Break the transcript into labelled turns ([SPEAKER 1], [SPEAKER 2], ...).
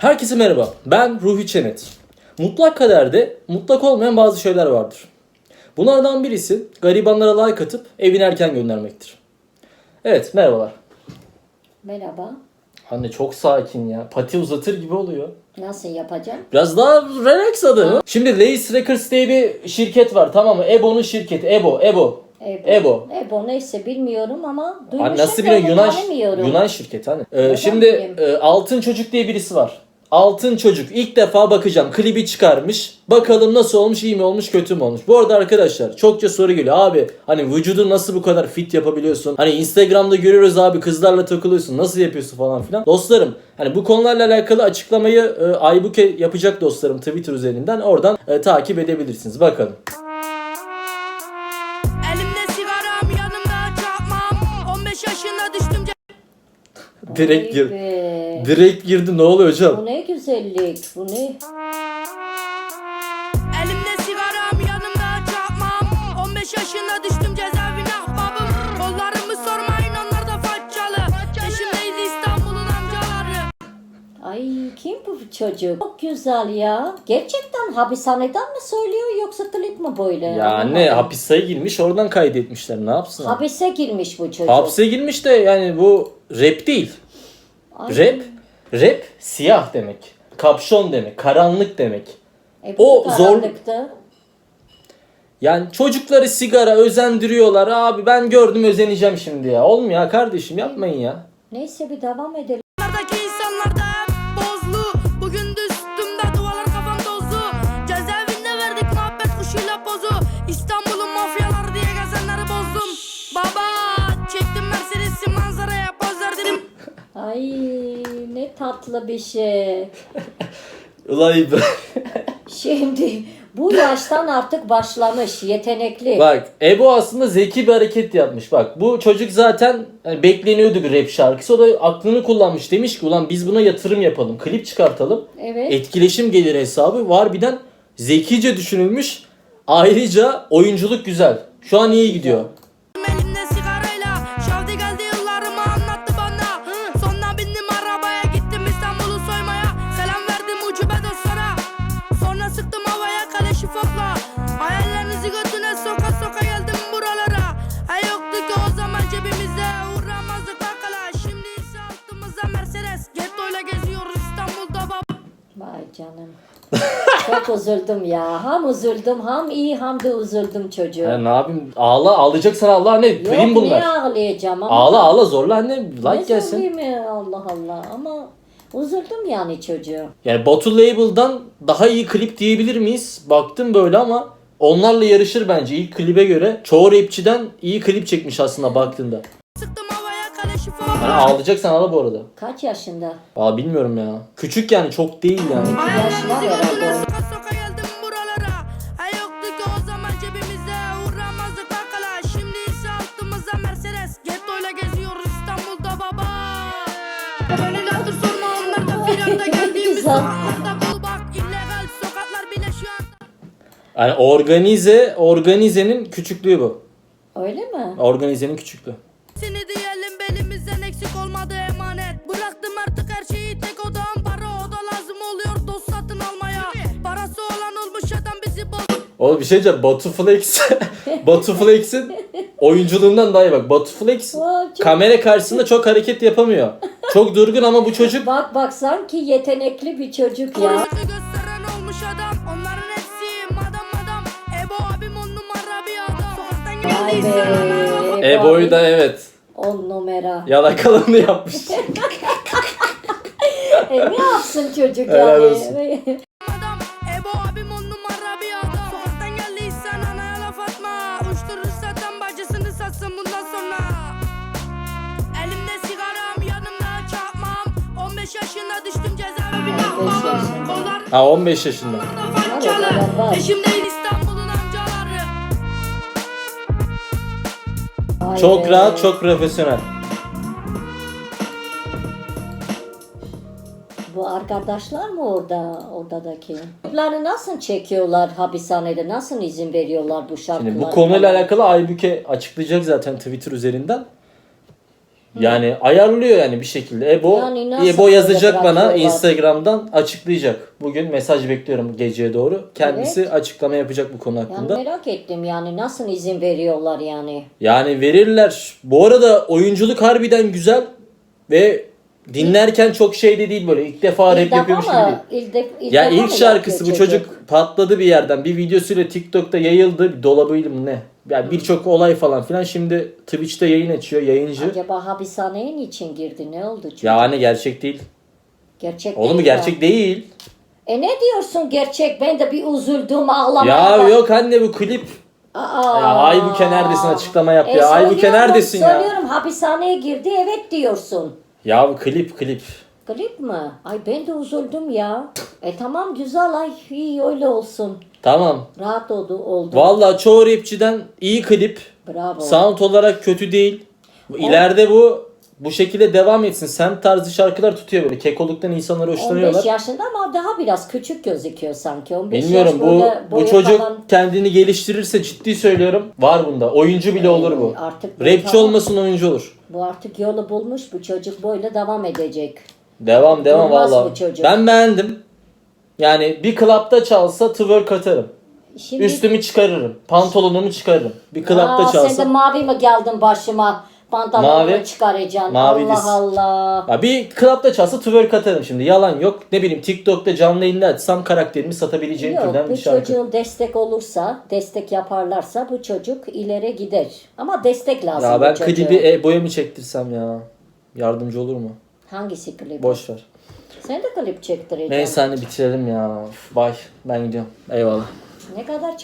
[SPEAKER 1] Herkese merhaba. Ben Ruhi Çenet. Mutlak kaderde mutlak olmayan bazı şeyler vardır. Bunlardan birisi garibanlara like atıp evine erken göndermektir. Evet merhabalar.
[SPEAKER 2] Merhaba.
[SPEAKER 1] Anne çok sakin ya. Pati uzatır gibi oluyor.
[SPEAKER 2] Nasıl yapacağım?
[SPEAKER 1] Biraz daha relax adamı. Şimdi Lace Records diye bir şirket var tamam mı? Ebo'nun şirketi. Ebo, Ebo.
[SPEAKER 2] Ebo.
[SPEAKER 1] Ebo.
[SPEAKER 2] Ebo neyse bilmiyorum ama duymuşum
[SPEAKER 1] nasıl
[SPEAKER 2] da
[SPEAKER 1] biliyorsun?
[SPEAKER 2] onu
[SPEAKER 1] Yunan. Yunan şirketi hani. Ee, şimdi
[SPEAKER 2] bileyim?
[SPEAKER 1] e, Altın Çocuk diye birisi var. Altın Çocuk ilk defa bakacağım. Klibi çıkarmış. Bakalım nasıl olmuş, iyi mi olmuş, kötü mü olmuş. Bu arada arkadaşlar çokça soru geliyor. Abi hani vücudu nasıl bu kadar fit yapabiliyorsun? Hani Instagram'da görüyoruz abi kızlarla takılıyorsun. Nasıl yapıyorsun falan filan. Dostlarım hani bu konularla alakalı açıklamayı e, Aybuke yapacak dostlarım Twitter üzerinden. Oradan e, takip edebilirsiniz. Bakalım. Direkt gir. Direkt girdi. Ne oluyor hocam?
[SPEAKER 2] Bu ne güzellik. Bu ne? Kim bu çocuk? Çok güzel ya. Gerçekten hapishaneden mi söylüyor yoksa klip mi böyle?
[SPEAKER 1] Ya anne
[SPEAKER 2] Anlamadım.
[SPEAKER 1] hapise girmiş oradan kaydetmişler. Ne yapsın?
[SPEAKER 2] Hapise girmiş bu çocuk.
[SPEAKER 1] Hapse girmiş de yani bu rap değil.
[SPEAKER 2] Ay.
[SPEAKER 1] Rap, rap siyah demek. Kapşon demek, karanlık demek.
[SPEAKER 2] E, bu
[SPEAKER 1] o zor-
[SPEAKER 2] karanlıktı.
[SPEAKER 1] Yani çocukları sigara özendiriyorlar. Abi ben gördüm özeneceğim şimdi ya. Olmuyor kardeşim yapmayın ya.
[SPEAKER 2] Neyse bir devam edelim. Ne tatlı bir şey.
[SPEAKER 1] Ulan İbrahim.
[SPEAKER 2] Şimdi bu yaştan artık başlamış yetenekli.
[SPEAKER 1] Bak Ebo aslında zeki bir hareket yapmış. Bak bu çocuk zaten hani bekleniyordu bir rap şarkısı. O da aklını kullanmış. Demiş ki ulan biz buna yatırım yapalım. Klip çıkartalım.
[SPEAKER 2] Evet.
[SPEAKER 1] Etkileşim gelir hesabı. Var birden zekice düşünülmüş. Ayrıca oyunculuk güzel. Şu an iyi gidiyor.
[SPEAKER 2] Canım. Çok üzüldüm ya. Hem üzüldüm hem iyi hem de üzüldüm çocuğu.
[SPEAKER 1] Ya ne yapayım? Ağla ağlayacaksan ağla anne.
[SPEAKER 2] Yok
[SPEAKER 1] Film bunlar.
[SPEAKER 2] niye ağlayacağım ama.
[SPEAKER 1] Ağla ağla zorla anne. Like
[SPEAKER 2] Ne
[SPEAKER 1] gelsin.
[SPEAKER 2] ya, Allah Allah ama üzüldüm yani çocuğu.
[SPEAKER 1] Yani Batu Label'dan daha iyi klip diyebilir miyiz? Baktım böyle ama onlarla yarışır bence ilk klibe göre. Çoğu rapçiden iyi klip çekmiş aslında baktığında.
[SPEAKER 3] Sıktım
[SPEAKER 1] Yani ağlayacaksan ağla bu arada.
[SPEAKER 2] Kaç yaşında?
[SPEAKER 1] Valla bilmiyorum ya. Küçük yani çok değil yani.
[SPEAKER 2] yaş var herhalde.
[SPEAKER 3] Soka soka geldim buralara Ha yoktu ki o zaman cebimize Uğramazdık bakala Şimdi ise altımıza Mercedes Gettoyla geziyoruz İstanbul'da baba Gönüllüdür sorma onlar da firanda geldiğimiz
[SPEAKER 2] Güzel.
[SPEAKER 3] sokaklarda bul bak illegal sokaklar bile şu an
[SPEAKER 1] Yani organize, organizenin küçüklüğü bu.
[SPEAKER 2] Öyle mi?
[SPEAKER 1] Organizenin küçüklüğü. Oğlum bir şey diyeceğim. Batu Flex, Batu Flex'in oyunculuğundan daha iyi bak. Batu Flex
[SPEAKER 2] Vay, çok-
[SPEAKER 1] kamera karşısında çok hareket yapamıyor. Çok durgun ama bu çocuk
[SPEAKER 2] Bak bak sanki yetenekli bir çocuk ya.
[SPEAKER 3] Korkuyu gösteren olmuş adam Onların hepsi madam madam Ebo abim on numara bir adam Sokaktan
[SPEAKER 2] Vay
[SPEAKER 3] geldiyse
[SPEAKER 2] be.
[SPEAKER 1] Ebo'yu da evet
[SPEAKER 2] On numara.
[SPEAKER 1] yalakalarını yapmış.
[SPEAKER 2] E, ne yapsın çocuk
[SPEAKER 1] Helal
[SPEAKER 2] yani?
[SPEAKER 1] olsun.
[SPEAKER 3] 15 babam
[SPEAKER 2] yaşında.
[SPEAKER 3] Kollar
[SPEAKER 1] Ha 15 yaşında.
[SPEAKER 2] Var, var, Vay
[SPEAKER 1] Çok
[SPEAKER 2] be.
[SPEAKER 1] rahat, çok profesyonel.
[SPEAKER 2] Bu arkadaşlar mı orada oradaki? Çocukları nasıl çekiyorlar hapishanede? Nasıl izin veriyorlar bu şarkılara?
[SPEAKER 1] Şimdi bu konuyla alakalı Aybüke açıklayacak zaten Twitter üzerinden. Yani ayarlıyor yani bir şekilde. Ebo
[SPEAKER 2] Yani nasıl
[SPEAKER 1] Ebo yazacak bana
[SPEAKER 2] bırakıyorlar?
[SPEAKER 1] Instagram'dan açıklayacak. Bugün mesaj bekliyorum geceye doğru. Kendisi açıklama yapacak bu konu
[SPEAKER 2] Yani
[SPEAKER 1] hakkında.
[SPEAKER 2] merak ettim yani nasıl izin veriyorlar yani.
[SPEAKER 1] Yani verirler. Bu arada oyunculuk harbiden güzel ve dinlerken çok şey de değil böyle. İlk defa rap yapıyormuş gibi değil.
[SPEAKER 2] mı? İlk,
[SPEAKER 1] Ya
[SPEAKER 2] defa
[SPEAKER 1] ilk şarkısı bu
[SPEAKER 2] yapıyor
[SPEAKER 1] çocuk patladı bir yerden. Bir videosuyla TikTok'ta yayıldı. Bir dolabıydı mı ne? Yani birçok olay falan filan. Şimdi Twitch'te yayın açıyor yayıncı.
[SPEAKER 2] Acaba hapishaneye niçin girdi? Ne oldu? Çocuk?
[SPEAKER 1] Ya hani gerçek değil.
[SPEAKER 2] gerçek
[SPEAKER 1] Oğlum
[SPEAKER 2] değil
[SPEAKER 1] gerçek
[SPEAKER 2] ya.
[SPEAKER 1] değil.
[SPEAKER 2] E ne diyorsun gerçek? Ben de bir üzüldüm ağlamaya.
[SPEAKER 1] Ya yok anne bu klip.
[SPEAKER 2] Aa.
[SPEAKER 1] Ya Aybüke neredesin açıklama yap
[SPEAKER 2] E,
[SPEAKER 1] ya. Aybüke
[SPEAKER 2] söylüyorum,
[SPEAKER 1] neredesin ya?
[SPEAKER 2] Söylüyorum hapishaneye girdi evet diyorsun.
[SPEAKER 1] Ya bu klip klip.
[SPEAKER 2] Klip mi? Ay ben de üzüldüm ya. E tamam güzel ay iyi öyle olsun.
[SPEAKER 1] Tamam.
[SPEAKER 2] Rahat oldu oldu.
[SPEAKER 1] Vallahi çoğu rapçiden iyi klip.
[SPEAKER 2] Bravo.
[SPEAKER 1] Sound olarak kötü değil. İleride bu bu şekilde devam etsin. Sem tarzı şarkılar tutuyor böyle. Kekoluktan insanlar
[SPEAKER 2] 15
[SPEAKER 1] hoşlanıyorlar.
[SPEAKER 2] yaşında ama daha biraz küçük gözüküyor sanki. 15
[SPEAKER 1] Bilmiyorum
[SPEAKER 2] yaş
[SPEAKER 1] bu
[SPEAKER 2] böyle
[SPEAKER 1] bu çocuk
[SPEAKER 2] falan-
[SPEAKER 1] kendini geliştirirse ciddi söylüyorum var bunda. Oyuncu bile olur bu.
[SPEAKER 2] Artık bu
[SPEAKER 1] Rapçi
[SPEAKER 2] tamam.
[SPEAKER 1] olmasın oyuncu olur.
[SPEAKER 2] Bu artık yolu bulmuş. Bu çocuk böyle devam edecek.
[SPEAKER 1] Devam devam
[SPEAKER 2] Durmaz
[SPEAKER 1] vallahi.
[SPEAKER 2] bu çocuk.
[SPEAKER 1] Ben beğendim. Yani bir klapta çalsa twerk atarım.
[SPEAKER 2] Şimdi
[SPEAKER 1] Üstümü çıkarırım. Pantolonumu çıkarırım. Bir klapta
[SPEAKER 2] Aa,
[SPEAKER 1] çalsa.
[SPEAKER 2] Sen de mavi mi geldin başıma? Pantolonumu
[SPEAKER 1] Mavi.
[SPEAKER 2] çıkaracaksın.
[SPEAKER 1] Mavi
[SPEAKER 2] Allah
[SPEAKER 1] diz.
[SPEAKER 2] Allah.
[SPEAKER 1] Ya bir klapta çalsa twerk atarım şimdi. Yalan yok. Ne bileyim TikTok'ta canlı yayında açsam karakterimi satabileceğim
[SPEAKER 2] Yok
[SPEAKER 1] türden
[SPEAKER 2] bu
[SPEAKER 1] bir şarkı.
[SPEAKER 2] çocuğun destek olursa, destek yaparlarsa bu çocuk ileri gider. Ama destek lazım
[SPEAKER 1] Ya
[SPEAKER 2] bu
[SPEAKER 1] ben
[SPEAKER 2] çocuğa.
[SPEAKER 1] klibi e, boya mı çektirsem ya? Yardımcı olur mu?
[SPEAKER 2] Hangisi klip?
[SPEAKER 1] Boş ver.
[SPEAKER 2] Sen de klip çektireceksin.
[SPEAKER 1] Neyse hani bitirelim ya. Bye. Ben gidiyorum. Eyvallah.
[SPEAKER 2] Ne kadar